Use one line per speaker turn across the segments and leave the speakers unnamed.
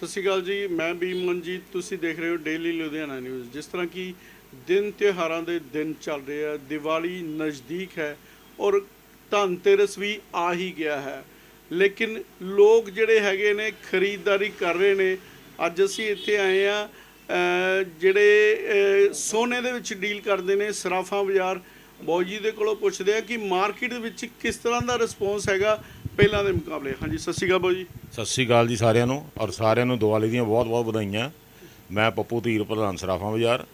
ਸਤਿ ਸ਼੍ਰੀ ਅਕਾਲ ਜੀ, ਮੈਂ ਭੀਮ ਮਨਜੀਤ ਤੁਸੀਂ ਦੇਖ ਰਹੇ ਹੋ ਡੇਲੀ ਲੁਧਿਆਣਾ ਨਿਊਜ਼ ਜਿਸ ਤਰ੍ਹਾਂ ਕਿ ਦਿਨ ਤਿਉਹਾਰਾਂ ਦੇ ਦਿਨ ਚੱਲ ਰਹੇ ਆ, ਦੀਵਾਲੀ ਨਜ਼ਦੀਕ ਹੈ ਔਰ ਧਨਤੇਰਸ ਵੀ ਆ ਹੀ ਗਿਆ ਹੈ। ਲੇਕਿਨ ਲੋਕ ਜਿਹੜੇ ਹੈਗੇ ਨੇ, ਖਰੀਦਦਾਰੀ ਕਰ ਰਹੇ ਨੇ, ਅੱਜ ਅਸੀਂ ਇੱਥੇ ਆਏ ਆ ਜਿਹੜੇ ਸੋਨੇ ਦੇ ਵਿੱਚ ਡੀਲ ਕਰਦੇ ਨੇ, ਸਰਾਫਾ ਬਾਜ਼ਾਰ। ਬੌਜੀ ਜੀ ਦੇ ਕੋਲੋਂ ਪੁੱਛਦੇ ਆ ਕਿ ਮਾਰਕੀਟ ਦੇ ਵਿੱਚ ਕਿਸ ਤਰ੍ਹਾਂ ਦਾ ਰਿਸਪੌਂਸ ਹੈਗਾ ਪਹਿਲਾਂ ਦੇ ਮੁਕਾਬਲੇ। ਹਾਂਜੀ, ਸਤਿ ਸ਼੍ਰੀ ਅਕਾਲ ਬਾਊ ਜੀ।
ਸਤਿ ਸ੍ਰੀ ਅਕਾਲ ਜੀ ਸਾਰਿਆਂ ਨੂੰ ਔਰ ਸਾਰਿਆਂ ਨੂੰ ਦੀਵਾਲੀ ਦੀਆਂ ਬਹੁਤ-ਬਹੁਤ ਵਧਾਈਆਂ। ਮੈਂ ਪੱਪੂ ਧੀਰ, ਪ੍ਰਧਾਨ ਸਰਾਫਾਂ ਬਾਜ਼ਾਰ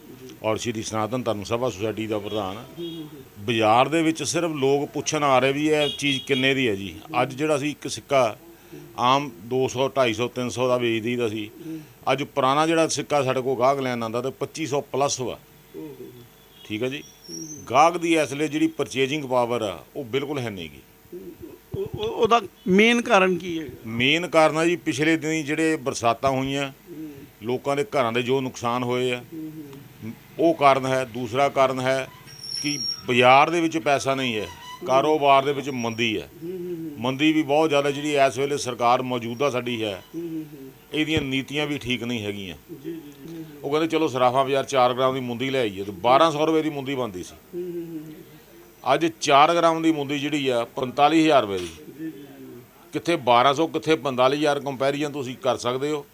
ਔਰ ਸ਼੍ਰੀ ਸਨਾਤਨ ਧਰਮ ਸਭਾ ਸੁਸਾਇਟੀ ਦਾ ਪ੍ਰਧਾਨ। ਬਾਜ਼ਾਰ ਦੇ ਵਿੱਚ ਸਿਰਫ ਲੋਕ ਪੁੱਛਣ ਆ ਰਹੇ ਵੀ ਇਹ ਚੀਜ਼ ਕਿੰਨੇ ਦੀ ਹੈ ਜੀ। ਅੱਜ ਜਿਹੜਾ ਸੀ ਇੱਕ ਸਿੱਕਾ ਆਮ 200 250 300 ਦਾ ਵੇਚਦੀ ਦਾ ਸੀ। ਅੱਜ ਪੁਰਾਣਾ ਜਿਹੜਾ ਸਿੱਕਾ ਸਾਡੇ ਕੋਲ ਗਾਹਕ ਲੈਣ ਆਂਦਾ ਤੇ 2500 ਪਲੱਸ ਵਾ। ਠੀਕ ਹੈ ਜੀ? ਗਾਹਕ ਦੀ ਇਸ ਲਈ ਜਿਹੜੀ ਪਰਚੇਜਿੰਗ ਪਾਵਰ ਆ, ਉਹ ਬਿਲਕੁਲ ਹੈ ਨਹੀਂਗੀ
ਉਹ- ਉਹਦਾ ਮੇਨ ਕਾਰਨ ਕੀ ਹੈ?
ਮੇਨ ਕਾਰਨ ਆ ਜੀ, ਪਿਛਲੇ ਦਿਨੀ ਜਿਹੜੇ ਬਰਸਾਤਾਂ ਹੋਈਆਂ, ਲੋਕਾਂ ਦੇ ਘਰਾਂ ਦੇ ਜੋ ਨੁਕਸਾਨ ਹੋਏ ਆ, ਉਹ ਕਾਰਨ ਹੈ। ਦੂਸਰਾ ਕਾਰਨ ਹੈ ਕਿ ਬਾਜ਼ਾਰ ਦੇ ਵਿੱਚ ਪੈਸਾ ਨਹੀਂ ਹੈ, ਕਾਰੋਬਾਰ ਦੇ ਵਿੱਚ ਮੰਦੀ ਹੈ। ਮੰਦੀ ਵੀ ਬਹੁਤ ਜ਼ਿਆਦਾ, ਜਿਹੜੀ ਇਸ ਵੇਲੇ ਸਰਕਾਰ ਮੌਜੂਦਾ ਸਾਡੀ ਹੈ, ਇਹਦੀਆਂ ਨੀਤੀਆਂ ਵੀ ਠੀਕ ਨਹੀਂ ਹੈਗੀਆਂ। ਉਹ ਕਹਿੰਦੇ, ਚਲੋ ਸਰਾਫਾ ਬਾਜ਼ਾਰ 4 ਗ੍ਰਾਮ ਦੀ ਮੁੰਦੀ ਲੈ ਆਈਏ। ਤੇ 1200 ਰੁਪਏ ਦੀ ਮੁੰਦੀ ਬਣਦੀ ਸੀ। ਅੱਜ 4 ਗ੍ਰਾਮ ਦੀ ਮੁੰਦੀ ਜਿਹੜੀ ਆ 45000 ਰੁਪਏ ਦੀ। ਕਿੱਥੇ 1200 ਕਿੱਥੇ 45000 ਕੰਪੈਰੀਜ਼ਨ ਤੁਸੀਂ ਕਰ ਸਕਦੇ ਹੋ।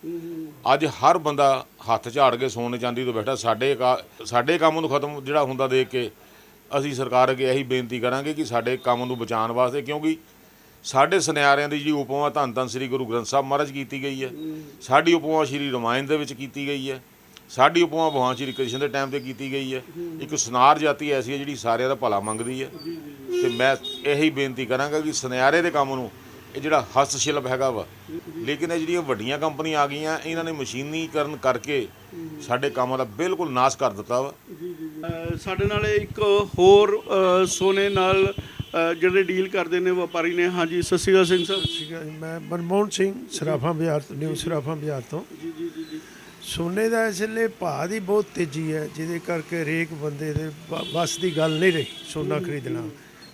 ਅੱਜ ਹਰ ਬੰਦਾ ਹੱਥ ਝਾੜ ਕੇ ਸੋਨੇ ਚਾਂਦੀ ਤੋਂ ਬੈਠਾ, ਸਾਡੇ ਕਾ- ਸਾਡੇ ਕੰਮ ਨੂੰ ਖਤਮ ਜਿਹੜਾ ਹੁੰਦਾ ਦੇਖ ਕੇ ਅਸੀਂ ਸਰਕਾਰ ਅੱਗੇ ਇਹੀ ਬੇਨਤੀ ਕਰਾਂਗੇ ਕਿ ਸਾਡੇ ਕੰਮ ਨੂੰ ਬਚਾਉਣ ਵਾਸਤੇ, ਕਿਉਂਕਿ ਸਾਡੇ ਸੁਨਿਆਰਿਆਂ ਦੀ ਜੀ ਉਪਮਾ ਧੰਨ ਧੰਨ ਸ੍ਰੀ ਗੁਰੂ ਗ੍ਰੰਥ ਸਾਹਿਬ ਮਹਾਰਾਜ ਕੀਤੀ ਗਈ ਹੈ। ਸਾਡੀ ਉਪਮਾ ਸ੍ਰੀ ਰਮਾਇਣ ਦੇ ਵਿੱਚ ਕੀਤੀ ਗਈ ਹੈ। ਸਾਡੀ ਉਪਮਾ ਭਗਵਾਨ ਸ੍ਰੀ ਕ੍ਰਿਸ਼ਨ ਦੇ ਟਾਈਮ ਤੇ ਕੀਤੀ ਗਈ ਹੈ। ਇੱਕ ਸੁਨਾਰ ਜਾਤੀ ਐਸੀ ਹੈ ਜਿਹੜੀ ਸਾਰਿਆਂ ਦਾ ਭਲਾ ਮੰਗਦੀ ਹੈ। ਤੇ ਮੈਂ ਇਹੀ ਬੇਨਤੀ ਕਰਾਂਗਾ ਕਿ ਸੁਨਿਆਰੇ ਦੇ ਕੰਮ ਨੂੰ ਇਹ ਜਿਹੜਾ ਹਸਤ ਸ਼ਿਲਪ ਹੈਗਾ ਵਾ। ਲੇਕਿਨ ਇਹ ਜਿਹੜੀਆਂ ਵੱਡੀਆਂ ਕੰਪਨੀਆਂ ਆ ਗਈਆਂ ਇਹਨਾਂ ਨੇ ਮਸ਼ੀਨੀਕਰਨ ਕਰਕੇ ਸਾਡੇ ਕੰਮਾਂ ਦਾ ਬਿਲਕੁਲ ਨਾਸ਼ ਕਰ ਦਿੱਤਾ ਵਾ।
ਸਾਡੇ ਨਾਲ ਇੱਕ ਹੋਰ ਸੋਨੇ ਨਾਲ ਜਿਹੜੇ ਡੀਲ ਕਰਦੇ ਨੇ ਵਪਾਰੀ ਨੇ। ਹਾਂਜੀ ਸਤਿ ਸ਼੍ਰੀ ਅਕਾਲ ਸਿੰਘ ਸਾਹਿਬ।
ਮੈਂ ਮਨਮੋਹਨ ਸਿੰਘ ਸਰਾਫਾਂ ਬਾਜ਼ਾਰ ਤੋਂ ਨਿਊ ਸਰਾਫਾਂ ਬਾਜ਼ਾਰ ਤੋਂ।
ਜੀ ਜੀ ਜੀ ਜੀ।
ਸੋਨੇ ਦਾ ਇਸ ਵੇਲੇ ਭਾਅ ਦੀ ਬਹੁਤ ਤੇਜ਼ੀ ਹੈ ਜਿਹਦੇ ਕਰਕੇ ਹਰੇਕ ਬੰਦੇ ਦੇ ਬ- ਵੱਸ ਦੀ ਗੱਲ ਨਹੀਂ ਰਹੀ ਸੋਨਾ ਖਰੀਦਣਾ।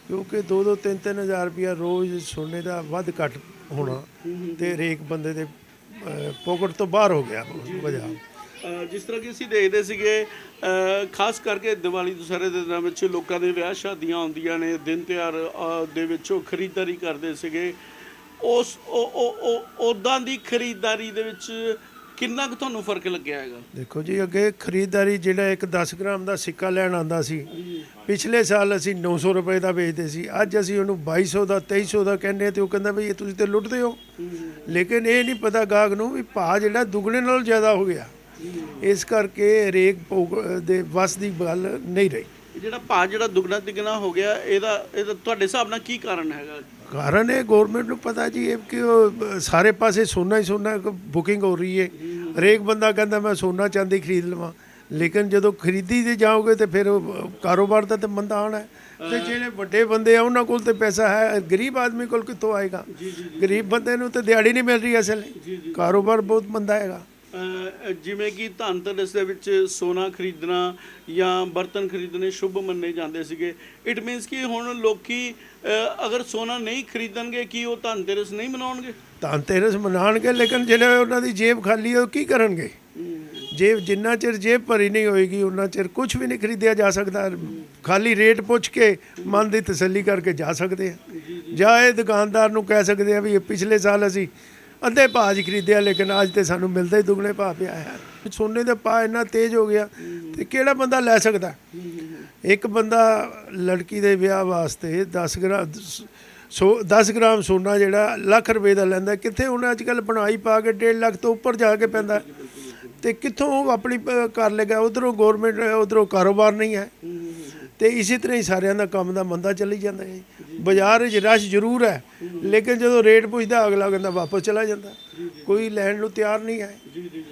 ਕਿਉਂਕਿ 2-2 3-3 ਹਜ਼ਾਰ ਰੁਪਇਆ ਰੋਜ਼ ਸੋਨੇ ਦਾ ਵੱਧ ਘੱਟ ਹੋਣਾ ਤੇ ਹਰੇਕ ਬੰਦੇ ਦੇ ਪੋਕਟ ਤੋਂ ਬਾਹਰ ਹੋ ਗਿਆ
ਵਜ੍ਹਾ ਜਿਸ ਤਰ੍ਹਾਂ ਕਿ ਅਸੀਂ ਦੇਖਦੇ ਸੀਗੇ ਖਾਸ ਕਰਕੇ ਦੀਵਾਲੀ ਦੁਸਹਿਰੇ ਦੇ ਦਿਨਾਂ ਵਿੱਚ ਲੋਕਾਂ ਦੇ ਵਿਆਹ ਸ਼ਾਦੀਆਂ ਹੁੰਦੀਆਂ ਨੇ, ਦਿਨ ਤਿਉਹਾਰ ਦੇ ਵਿੱਚ ਉਹ ਖਰੀਦਦਾਰੀ ਕਰਦੇ ਸੀਗੇ। ਉਸ, ਉਹ, ਉਹ- ਉਹ ਦੀ ਖਰੀਦਦਾਰੀ ਦੇ ਵਿੱਚ ਕਿੰਨਾ ਕੁ ਤੁਹਾਨੂੰ ਫ਼ਰਕ ਲੱਗਿਆ ਹੈਗਾ?
ਦੇਖੋ ਜੀ, ਅੱਗੇ ਖਰੀਦਦਾਰੀ ਜਿਹੜਾ ਇੱਕ 10 ਗ੍ਰਾਮ ਦਾ ਸਿੱਕਾ ਲੈਣ ਆਂਦਾ ਸੀ, ਪਿਛਲੇ ਸਾਲ ਅਸੀਂ 900 ਰੁਪਏ ਦਾ ਵੇਚਦੇ ਸੀ, ਅੱਜ ਅਸੀਂ ਉਹਨੂੰ 2200 ਦਾ 2300 ਦਾ ਕਹਿੰਦੇ ਹਾਂ ਤੇ ਉਹ ਕਹਿੰਦਾ ਵੀ ਇਹ ਤੁਸੀਂ ਤੇ ਲੁੱਟਦੇ ਹੋ। ਲੇਕਿਨ ਇਹ ਨਹੀਂ ਪਤਾ ਗਾਹਕ ਨੂੰ ਵੀ ਭਾਅ ਜਿਹੜਾ ਦੁੱਗਣੇ ਨਾਲੋਂ ਜ਼ਿਆਦਾ ਹੋ ਗਿਆ। ਇਸ ਕਰਕੇ ਹਰੇਕ ਭੋਗ ਦੇ ਵਸ ਦੀ ਗੱਲ ਨਹੀਂ ਰਹੀ।
ਜਿਹੜਾ ਭਾਅ ਜਿਹੜਾ ਦੁੱਗਣਾ ਤਿੱਗਣਾ ਹੋ ਗਿਆ ਇਹਦਾ ਇਹਦਾ ਤੁਹਾਡੇ ਹਿਸਾਬ ਨਾਲ ਕੀ ਕਾਰਨ ਹੈਗਾ?
ਕਾਰਨ ਇਹ ਗਵਰਨਮੈਂਟ ਨੂੰ ਪਤਾ ਜੀ ਇਹ ਕਿ ਉਹ ਸਾਰੇ ਪਾਸੇ ਸੋਨਾ ਹੀ ਸੋਨਾ ਬੁਕਿੰਗ ਹੋ ਰਹੀ ਹੈ। ਹਰੇਕ ਬੰਦਾ ਕਹਿੰਦਾ ਮੈਂ ਸੋਨਾ ਚਾਂਦੀ ਖਰੀਦ ਲਵਾਂ। ਲੇਕਿਨ ਜਦੋਂ ਖਰੀਦੀ ਤੇ ਜਾਓਗੇ ਤੇ ਫਿਰ ਕਾਰੋਬਾਰ ਦਾ ਤੇ ਮੰਦਾ ਆਉਣਾ ਹੈ। ਤੇ ਜਿਹੜੇ ਵੱਡੇ ਬੰਦੇ ਆ ਉਹਨਾਂ ਕੋਲ ਤੇ ਪੈਸਾ ਹੈ। ਗਰੀਬ ਆਦਮੀ ਕੋਲ ਕਿੱਥੋਂ ਆਏਗਾ? ਗਰੀਬ ਬੰਦੇ ਨੂੰ ਤੇ ਦਿਹਾੜੀ ਨਹੀਂ ਮਿਲ ਰਹੀ ਅਸਲ। ਕਾਰੋਬਾਰ ਬਹੁਤ ਮੰਦਾ ਹੈਗਾ।
ਜਿਵੇਂ ਕਿ ਧਨਤੇਰਸ ਦੇ ਵਿੱਚ ਸੋਨਾ ਖਰੀਦਣਾ ਜਾਂ ਬਰਤਨ ਖਰੀਦਣੇ ਸ਼ੁਭ ਮੰਨੇ ਜਾਂਦੇ ਸੀਗੇ। ਇਟ ਮੀਨਸ ਕਿ ਹੁਣ ਲੋਕੀ ਅਗਰ ਸੋਨਾ ਨਹੀਂ ਖਰੀਦਣਗੇ ਕੀ ਉਹ ਧਨਤੇਰਸ ਨਹੀਂ ਮਨਾਉਣਗੇ?
ਧਨਤੇਰਸ ਮਨਾਉਣਗੇ ਲੇਕਿਨ ਜਿਹੜੇ ਉਹਨਾਂ ਦੀ ਜੇਬ ਖਾਲੀ ਹੈ ਉਹ ਕੀ ਕਰਨਗੇ? ਜੇਬ ਜਿੰਨਾ ਚਿਰ ਜੇਬ ਭਰੀ ਨਹੀਂ ਹੋਏਗੀ ਉਹਨਾਂ ਚਿਰ ਕੁਝ ਵੀ ਨਹੀਂ ਖਰੀਦਿਆ ਜਾ ਸਕਦਾ। ਖਾਲੀ ਰੇਟ ਪੁੱਛ ਕੇ ਮਨ ਦੀ ਤਸੱਲੀ ਕਰਕੇ ਜਾ ਸਕਦੇ ਆ। ਜਾਂ ਇਹ ਦੁਕਾਨਦਾਰ ਨੂੰ ਕਹਿ ਸਕਦੇ ਆ ਵੀ ਪਿਛਲੇ ਸਾਲ ਅਸੀਂ ਅੱਧੇ ਭਾਅ 'ਚ ਖਰੀਦਿਆ ਲੇਕਿਨ ਅੱਜ ਤੇ ਸਾਨੂੰ ਮਿਲਦਾ ਹੀ ਦੁੱਗਣੇ ਭਾਅ ਪਿਆ ਹੈ। ਸੋਨੇ ਦਾ ਭਾਅ ਇੰਨਾ ਤੇਜ਼ ਹੋ ਗਿਆ ਤੇ ਕਿਹੜਾ ਬੰਦਾ ਲੈ ਸਕਦਾ? ਇੱਕ ਬੰਦਾ ਲੜਕੀ ਦੇ ਵਿਆਹ ਵਾਸਤੇ 10 ਗ੍ਰਾਮ ਸੋ 10 ਗ੍ਰਾਮ ਸੋਨਾ ਜਿਹੜਾ ਲੱਖ ਰੁਪਏ ਦਾ ਲੈਂਦਾ ਕਿੱਥੇ ਹੁਣ ਅੱਜ ਕੱਲ ਬਣਾਈ ਪਾ ਕੇ 1.5 ਲੱਖ ਤੋਂ ਉੱਪਰ ਜਾ ਕੇ ਪੈਂਦਾ। ਤੇ ਕਿੱਥੋਂ ਉਹ ਆਪਣੀ ਅ, ਕਰ ਲੇਗਾ ਉਧਰੋਂ ਗਵਰਨਮੈਂਟ ਉਧਰੋਂ ਕਾਰੋਬਾਰ ਨਹੀਂ ਹੈ। ਤੇ ਇਸੇ ਤਰ੍ਹਾਂ ਹੀ ਸਾਰਿਆਂ ਦਾ ਕੰਮ ਦਾ ਮੰਦਾ ਚੱਲੀ ਜਾਂਦਾ ਹੈ। ਬਾਜ਼ਾਰ ਵਿੱਚ ਰਸ਼ ਜ਼ਰੂਰ ਹੈ ਲੇਕਿਨ ਜਦੋਂ ਰੇਟ ਪੁੱਛਦਾ ਅਗਲਾ ਕਹਿੰਦਾ ਵਾਪਸ ਚਲਾ ਜਾਂਦਾ। ਕੋਈ ਲੈਣ ਨੂੰ ਤਿਆਰ ਨਹੀਂ ਹੈ।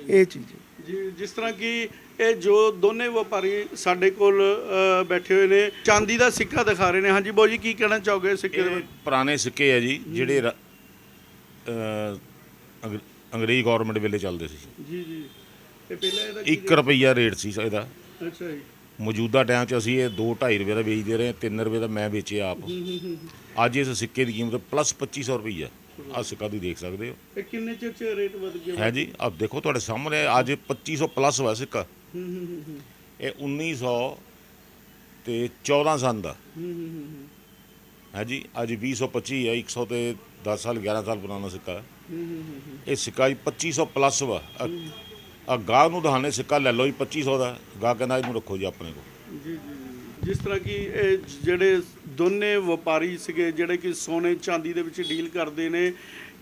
ਇਹ ਚੀਜ਼।
ਜੀ ਜਿਸ ਤਰ੍ਹਾਂ ਕਿ ਇਹ ਜੋ ਦੋਨੇ ਵਪਾਰੀ ਸਾਡੇ ਕੋਲ ਬੈਠੇ ਹੋਏ ਨੇ ਚਾਂਦੀ ਦਾ ਸਿੱਕਾ ਦਿਖਾ ਰਹੇ ਨੇ। ਹਾਂਜੀ ਬਾਊ ਜੀ ਕੀ ਕਹਿਣਾ ਚਾਹੋਗੇ ਸਿੱਕੇ ਦੇ
ਇਹ
ਬਾਰੇ
ਪੁਰਾਣੇ ਸਿੱਕੇ ਆ ਜੀ ਜਿਹੜੇ ਰ- ਅਹ, ਅੰਗ- ਅੰਗਰੇਜ਼ ਗਵਰਨਮੈਂਟ ਵੇਲੇ ਚੱਲਦੇ ਸੀ।
ਜੀ ਜੀ। ਇਹ ਪਹਿਲਾਂ ਇਹਦਾ
1 ਰੁਪਈਆ ਰੇਟ ਸੀ ਇਹਦਾ।
ਅੱਛਾ ਜੀ।
ਮੌਜੂਦਾ ਟਾਈਮ 'ਚ ਅਸੀਂ ਇਹ 2 2.5 ਰੁਪਏ ਦਾ ਵੇਚਦੇ ਰਹੇ 3 ਰੁਪਏ ਦਾ ਮੈਂ ਵੇਚਿਆ ਆਪ। ਅੱਜ ਇਸ ਸਿੱਕੇ ਦੀ ਕੀਮਤ ਪਲੱਸ 2500 ਰੁਪਈਆ ਆ ਸਿੱਕਾ ਤੁਸੀਂ ਦੇਖ ਸਕਦੇ ਹੋ।
ਇਹ ਕਿੰਨੇ ਚਿਰ ਚ ਰੇਟ ਵਧ ਗਿਆ?
ਹੈ ਜੀ ਆ ਦੇਖੋ ਤੁਹਾਡੇ ਸਾਹਮਣੇ ਅੱਜ 2500 ਪਲੱਸ ਹੋਇਆ ਸਿੱਕਾ। ਇਹ 1900 ਤੇ 14 ਸਨ ਦਾ।
ਹੂੰ
ਜੀ ਅੱਜ 225 ਹੈ 100 ਤੇ 10 ਸਾਲ 11 ਸਾਲ ਪੁਰਾਣਾ ਸਿੱਕਾ ਇਹ ਸਿੱਕਾ ਜੀ 2500 ਪਲੱਸ ਵਾ। ਆ ਗਾਹ ਨੂੰ ਦਹਾਨੇ ਸਿੱਕਾ ਲੈ ਲਓ ਜੀ 2500 ਦਾ। ਗਾਹ ਕਹਿੰਦਾ, ਇਹਨੂੰ ਰੱਖੋ ਜੀ ਆਪਣੇ ਕੋਲ।
ਜੀ ਜੀ ਜਿਸ ਤਰ੍ਹਾਂ ਕਿ ਇਹ ਜਿਹੜੇ ਦੋਨੇ ਵਪਾਰੀ ਸੀਗੇ, ਜਿਹੜੇ ਕਿ ਸੋਨੇ ਚਾਂਦੀ ਦੇ ਵਿੱਚ ਡੀਲ ਕਰਦੇ ਨੇ,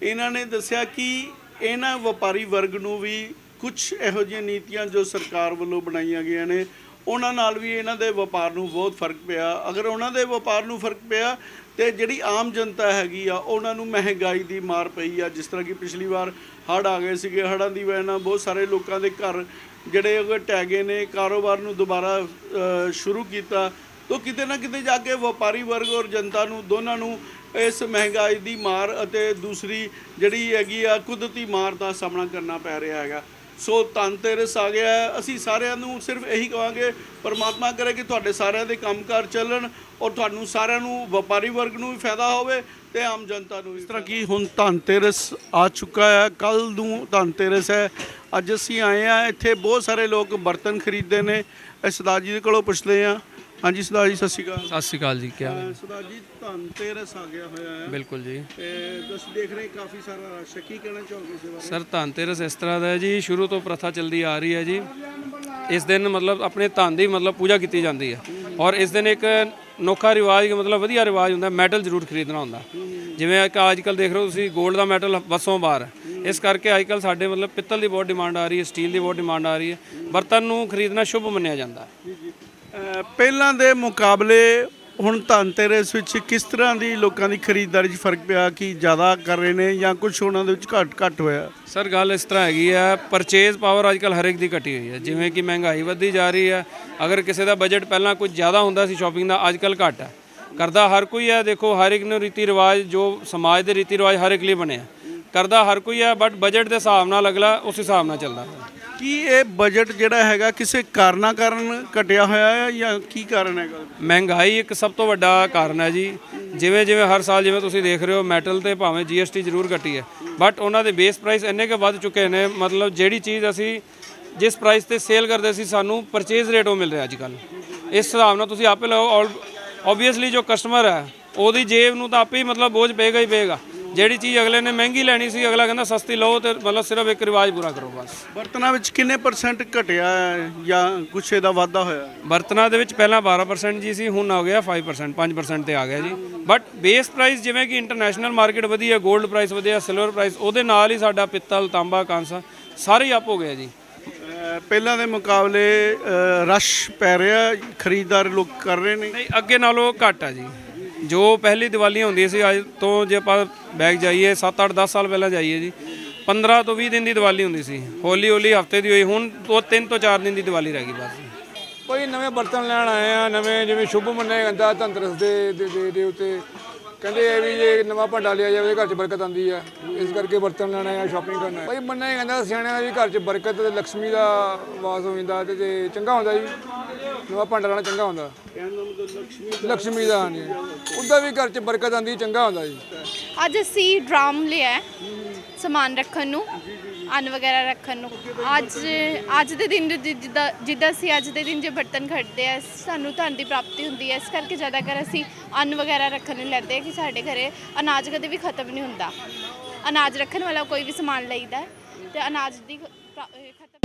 ਇਹਨਾਂ ਨੇ ਦੱਸਿਆ ਕਿ ਇਹਨਾਂ ਵਪਾਰੀ ਵਰਗ ਨੂੰ ਵੀ ਕੁਝ ਇਹੋ ਜਿਹੀਆਂ ਨੀਤੀਆਂ ਜੋ ਸਰਕਾਰ ਵੱਲੋਂ ਬਣਾਈਆਂ ਗਈਆਂ ਨੇ, ਉਹਨਾਂ ਨਾਲ ਵੀ ਇਹਨਾਂ ਦੇ ਵਪਾਰ ਨੂੰ ਬਹੁਤ ਫ਼ਰਕ ਪਿਆ। ਅਗਰ ਉਹਨਾਂ ਦੇ ਵਪਾਰ ਨੂੰ ਫ਼ਰਕ ਪਿਆ ਤੇ ਜਿਹੜੀ ਆਮ ਜਨਤਾ ਹੈਗੀ ਆ, ਉਹਨਾਂ ਨੂੰ ਮਹਿੰਗਾਈ ਦੀ ਮਾਰ ਪਈ ਆ। ਜਿਸ ਤਰ੍ਹਾਂ ਕਿ ਪਿਛਲੀ ਵਾਰ ਹੜ੍ਹ ਆ ਗਏ ਸੀਗੇ, ਹੜ੍ਹਾਂ ਦੀ ਵਜ੍ਹਾ ਨਾਲ ਬਹੁਤ ਸਾਰੇ ਲੋਕਾਂ ਦੇ ਘਰ ਜਿਹੜੇ ਅਗਰ ਢਹਿ ਨੇ, ਕਾਰੋਬਾਰ ਨੂੰ ਦੁਬਾਰਾ ਸ਼ੁਰੂ ਕੀਤਾ। ਤਾਂ ਕਿਤੇ ਨਾ ਕਿਤੇ ਜਾ ਕੇ ਵਪਾਰੀ ਵਰਗ ਔਰ ਜਨਤਾ ਨੂੰ, ਦੋਨਾਂ ਨੂੰ ਇਸ ਮਹਿੰਗਾਈ ਦੀ ਮਾਰ ਅਤੇ ਦੂਸਰੀ ਜਿਹੜੀ ਹੈਗੀ ਆ, ਕੁਦਰਤੀ ਮਾਰ ਦਾ ਸਾਹਮਣਾ ਕਰਨਾ ਪੈ ਰਿਹਾ ਹੈਗਾ। ਸੋ ਧਨਤੇਰਸ ਆ ਗਿਆ। ਅਸੀਂ ਸਾਰਿਆਂ ਨੂੰ ਸਿਰਫ ਇਹੀ ਕਹਾਂਗੇ ਪਰਮਾਤਮਾ ਕਰੇ ਕਿ ਤੁਹਾਡੇ ਸਾਰਿਆਂ ਦੇ ਕੰਮਕਾਰ ਚੱਲਣ ਔਰ ਤੁਹਾਨੂੰ ਸਾਰਿਆਂ ਨੂੰ ਵਪਾਰੀ ਵਰਗ ਨੂੰ ਵੀ ਫਾਇਦਾ ਹੋਵੇ ਤੇ ਆਮ ਜਨਤਾ ਨੂੰ ਇਸ ਤਰ੍ਹਾਂ ਕਿ ਹੁਣ ਧਨਤੇਰਸ ਆ ਚੁੱਕਾ ਹੈ। ਕੱਲ ਨੂੰ ਧਨਤੇਰਸ ਹੈ। ਅੱਜ ਅਸੀਂ ਆਏ ਆ ਇੱਥੇ ਬਹੁਤ ਸਾਰੇ ਲੋਕ ਬਰਤਨ ਖਰੀਦਦੇ ਨੇ। ਇਹ ਸਰਦਾਰ ਜੀ ਦੇ ਕੋਲੋਂ ਪੁੱਛਦੇ ਆ ਹਾਂਜੀ ਸਰਦਾਰ ਜੀ ਸਤਿ ਸ਼੍ਰੀ ਅਕਾਲ।
ਸਤਿ ਸ਼੍ਰੀ ਅਕਾਲ ਜੀ ਕੀ ਹਾਲ ਹੈ?
ਅਹ ਸਰਦਾਰ ਜੀ ਧਨਤੇਰਸ ਆ ਗਿਆ ਹੋਇਆ ਹੈ।
ਬਿਲਕੁਲ ਜੀ।
ਤੇ ਤੁਸੀਂ ਦੇਖ ਰਹੇ ਕਾਫੀ ਸਾਰਾ ਰਸ਼ ਹੈ। ਕੀ ਕਹਿਣਾ ਚਾਹੋਗੇ ਇਸ ਬਾਰੇ?
ਸਰ ਧਨਤੇਰਸ ਇਸ ਤਰ੍ਹਾਂ ਦਾ ਹੈ ਜੀ ਸ਼ੁਰੂ ਤੋਂ ਪ੍ਰਥਾ ਚੱਲਦੀ ਆ ਰਹੀ ਹੈ ਜੀ। ਇਸ ਦਿਨ ਮਤਲਬ ਆਪਣੇ ਧਨ ਦੀ ਮਤਲਬ ਪੂਜਾ ਕੀਤੀ ਜਾਂਦੀ ਹੈ। ਔਰ ਇਸ ਦਿਨ ਇੱਕ ਨੋਖਾ ਰਿਵਾਜ ਮਤਲਬ ਵਧੀਆ ਰਿਵਾਜ ਹੁੰਦਾ ਮੈਟਲ ਜ਼ਰੂਰ ਖਰੀਦਣਾ ਹੁੰਦਾ ਜਿਵੇਂ ਕਿ ਅੱਜ ਕੱਲ ਦੇਖ ਰਹੇ ਹੋ ਤੁਸੀਂ 골ਡ ਦਾ ਮੈਟਲ ਵਸੋਂ ਬਾਹਰ ਹੈ। ਇਸ ਕਰਕੇ ਅੱਜ ਕੱਲ ਸਾਡੇ ਮਤਲਬ ਪਿੱਤਲ ਦੀ ਬਹੁਤ ਡਿਮਾਂਡ ਆ ਰਹੀ ਹੈ ਸਟੀਲ ਦੀ ਬਹੁਤ ਡਿਮਾਂਡ ਆ ਰਹੀ ਹੈ। ਬਰਤਨ ਨੂੰ ਖਰੀਦਣਾ ਸ਼ੁਭ ਮੰਨਿਆ ਜਾਂਦਾ ਹੈ।
ਪਹਿਲਾਂ ਦੇ ਮੁਕਾਬਲੇ ਹੁਣ ਧਨਤੇਰਸ ਵਿੱਚ ਕਿਸ ਤਰ੍ਹਾਂ ਦੀ ਲੋਕਾਂ ਦੀ ਖਰੀਦਦਾਰੀ 'ਚ ਫ਼ਰਕ ਪਿਆ ਕਿ ਜ਼ਿਆਦਾ ਕਰ ਰਹੇ ਨੇ ਜਾਂ ਕੁਝ ਉਹਨਾਂ ਦੇ ਵਿੱਚ ਘੱਟ ਘੱਟ ਹੋਇਆ?
ਸਰ, ਗੱਲ ਇਸ ਤਰ੍ਹਾਂ ਹੈਗੀ ਹੈ ਪਰਚੇਜ਼ ਪਾਵਰ ਅੱਜਕੱਲ ਹਰ ਇੱਕ ਦੀ ਘਟੀ ਹੋਈ ਹੈ ਜਿਵੇਂ ਕਿ ਮਹਿੰਗਾਈ ਵੱਧਦੀ ਜਾ ਰਹੀ ਹੈ ਅਗਰ ਕਿਸੇ ਦਾ ਬਜਟ ਪਹਿਲਾਂ ਕੁਝ ਜ਼ਿਆਦਾ ਹੁੰਦਾ ਸੀ ਸ਼ਾਪਿੰਗ ਦਾ ਅੱਜਕੱਲ ਘੱਟ ਹੈ ਕਰਦਾ ਹਰ ਕੋਈ ਹੈ ਦੇਖੋ ਹਰ ਇੱਕ ਨੂੰ ਰੀਤੀ ਰਿਵਾਜ ਜੋ ਸਮਾਜ ਦੇ ਰੀਤੀ ਰਿਵਾਜ ਹਰ ਇੱਕ ਲਈ ਬਣਿਆ ਕਰਦਾ ਹਰ ਕੋਈ ਹੈ ਬਟ ਬਜਟ ਦੇ ਹਿਸਾਬ ਨਾਲ ਅਗਲਾ ਉਸ ਹਿਸਾਬ ਨਾਲ ਚੱਲਦਾ।
ਕੀ ਇਹ ਬਜਟ ਜਿਹੜਾ ਹੈਗਾ ਕਿਸੇ ਕਾਰਨਾਂ ਕਾਰਨ ਘਟਿਆ ਹੋਇਆ ਹੈ ਜਾਂ ਕੀ ਕਾਰਨ ਹੈਗਾ?
ਮਹਿੰਗਾਈ ਇੱਕ ਸਭ ਤੋਂ ਵੱਡਾ ਕਾਰਨ ਹੈ ਜੀ। ਜਿਵੇਂ ਜਿਵੇਂ ਹਰ ਸਾਲ ਜਿਵੇਂ ਤੁਸੀਂ ਦੇਖ ਰਹੇ ਹੋ ਮੈਟਲ ਤੇ ਭਾਵੇਂ GST ਜ਼ਰੂਰ ਘਟੀ ਹੈ। ਬਟ ਉਹਨਾਂ ਦੇ ਬੇਸ ਪ੍ਰਾਈਸ ਇੰਨੇ ਕੁ ਵੱਧ ਚੁੱਕੇ ਨੇ ਮਤਲਬ ਜਿਹੜੀ ਚੀਜ਼ ਅਸੀਂ ਜਿਸ ਪ੍ਰਾਈਸ ਤੇ ਸੇਲ ਕਰਦੇ ਸੀ ਸਾਨੂੰ ਪਰਚੇਜ਼ ਰੇਟ ਉਹ ਮਿਲ ਰਿਹਾ ਅੱਜ ਕੱਲ ਇਸ ਹਿਸਾਬ ਨਾਲ ਤੁਸੀਂ ਆਪੇ ਲਓ ਆਬਵੀਅਸਲੀ ਜੋ ਕਸਟਮਰ ਹੈ ਉਹਦੀ ਜੇਬ ਨੂੰ ਤਾਂ ਆਪੇ ਹੀ ਮਤਲਬ ਬੋਝ ਪਏਗਾ ਹੀ ਪਏਗਾ। ਜਿਹੜੀ ਚੀਜ਼ ਅਗਲੇ ਨੇ ਮਹਿੰਗੀ ਲੈਣੀ ਸੀ ਅਗਲਾ ਕਹਿੰਦਾ ਸਸਤੀ ਲਓ ਤੇ ਮਤਲਬ ਸਿਰਫ ਇੱਕ ਰਿਵਾਜ ਪੂਰਾ ਕਰੋ ਬਸ।
ਬਰਤਨਾਂ ਵਿੱਚ ਕਿੰਨੇ ਪਰਸੈਂਟ ਘਟਿਆ ਹੈ ਜਾਂ ਕੁਛ ਇਹਦਾ ਵਾਧਾ ਹੋਇਆ? ਹੈ?
ਬਰਤਨਾਂ ਦੇ ਵਿੱਚ ਪਹਿਲਾਂ 12% ਜੀ ਸੀ ਹੁਣ ਹੋ ਗਿਆ 5% 5% ਤੇ ਆ ਗਿਆ ਜੀ। ਬਟ ਬੇਸ ਪ੍ਰਾਈਸ ਜਿਵੇਂ ਕਿ ਇੰਟਰਨੈਸ਼ਨਲ ਮਾਰਕੀਟ ਵਧੀ ਹੈ 골ਡ ਪ੍ਰਾਈਸ ਵਧਿਆ ਸਿਲਵਰ ਪ੍ਰਾਈਸ ਉਹਦੇ ਨਾਲ ਹੀ ਸਾਡਾ ਪਿੱਤਲ ਤਾਂਬਾ ਕਾਂਸਾ ਸਾਰੇ ਹੀ ਅਪ ਹੋ ਗਿਆ ਜੀ।
ਅਹ ਪਹਿਲਾਂ ਦੇ ਮੁਕਾਬਲੇ ਅਹ ਰਸ਼ ਪੈ ਰਿਹਾ ਖਰੀਦਦਾਰ ਲੋਕ ਕਰ ਰਹੇ ਨੇ?
ਨਹੀਂ ਅੱਗੇ ਨਾਲੋਂ ਘੱਟ ਆ ਜੀ। ਜੋ ਪਹਿਲੀ ਦੀਵਾਲੀਆਂ ਹੁੰਦੀਆਂ ਸੀ, ਅੱਜ ਤੋਂ ਜੇ ਆਪਾਂ ਬੈਗ ਜਾਈਏ 7 8 10 ਸਾਲ ਪਹਿਲਾਂ ਜਾਈਏ ਜੀ 15 ਤੋਂ 20 ਦਿਨ ਦੀ ਦੀਵਾਲੀ ਹੁੰਦੀ ਸੀ। ਹੌਲੀ ਹੌਲੀ ਹਫ਼ਤੇ ਦੀ ਹੋਈ, ਹੁਣ ਤੋਂ 3 ਤੋਂ 4 ਦਿਨ ਦੀ ਦੀਵਾਲੀ ਰਹਿ ਗਈ ਬਸ।
ਕੋਈ ਨਵੇਂ ਬਰਤਨ ਲੈਣ ਆਏ ਆ, ਨਵੇਂ ਜਿਵੇਂ ਸ਼ੁਭ ਮੰਨਿਆ ਜਾਂਦਾ, ਧਨਤੇਰਸ ਦੇ, ਦੇ- ਦੇ ਉੱਤੇ। ਕਹਿੰਦੇ ਆ ਵੀ ਜੇ ਨਵਾਂ ਭਾਂਡਾ ਲਿਆ ਜਾਵੇ ਘਰ 'ਚ ਬਰਕਤ ਆਂਦੀ ਆ। ਇਸ ਕਰਕੇ ਬਰਤਨ ਲੈਣਾ ਆ ਸ਼ਾਪਿੰਗ ਕਰਨਾ ਭਾਈ ਮੰਨਿਆ ਹੀ ਕਹਿੰਦਾ ਸਿਆਣਿਆਂ ਦਾ ਵੀ ਘਰ 'ਚ ਬਰਕਤ ਤੇ ਲక్ష్ਮੀ ਦਾ ਵਾਸ ਹੋ ਜਾਂਦਾ ਤੇ ਜੇ ਚੰਗਾ ਹੁੰਦਾ ਜੀ। ਨਵਾਂ ਭਾਂਡਾ ਲੈਣਾ ਚੰਗਾ ਹੁੰਦਾ। ਲక్ష్ਮੀ ਦਾ ਹਾਂਜੀ। ਉਹਦਾ ਵੀ ਘਰ 'ਚ ਬਰਕਤ ਆਂਦੀ ਚੰਗਾ ਹੁੰਦਾ ਜੀ।
ਅੱਜ ਅਸੀਂ ਡਰਮ ਲਿਆ ਸਮਾਨ ਰੱਖਣ ਨੂੰ, ਅੰਨ ਵਗੈਰਾ ਰੱਖਣ ਨੂੰ। ਅੱਜ ਅੱਜ ਦੇ ਦਿਨ ਜਿੱਦਾਂ ਜਿੱਦਾਂ ਅਸੀਂ ਅੱਜ ਦੇ ਦਿਨ ਜੇ ਬਰਤਨ ਖੜਦੇ ਆ, ਸਾਨੂੰ ਧਨ ਦੀ ਪ੍ਰਾਪਤੀ ਹੁੰਦੀ ਹੈ। ਇਸ ਕਰਕੇ ਜ਼ਿਆਦਾਤਰ ਅਸੀਂ ਅੰਨ ਵਗੈਰਾ ਰੱਖਣ ਨੂੰ ਲੈਂਦੇ ਹਾਂ ਕਿ ਸਾਡੇ ਘਰੇ ਅਨਾਜ ਕਦੇ ਵੀ ਖਤਮ ਨਹੀਂ ਹੁੰਦਾ। ਅਨਾਜ ਰੱਖਣ ਵਾਲਾ ਕੋਈ ਵੀ ਸਮਾਨ ਲਈਦਾ ਹੈ ਤੇ ਅਨਾਜ ਦੀ ਖਤਮ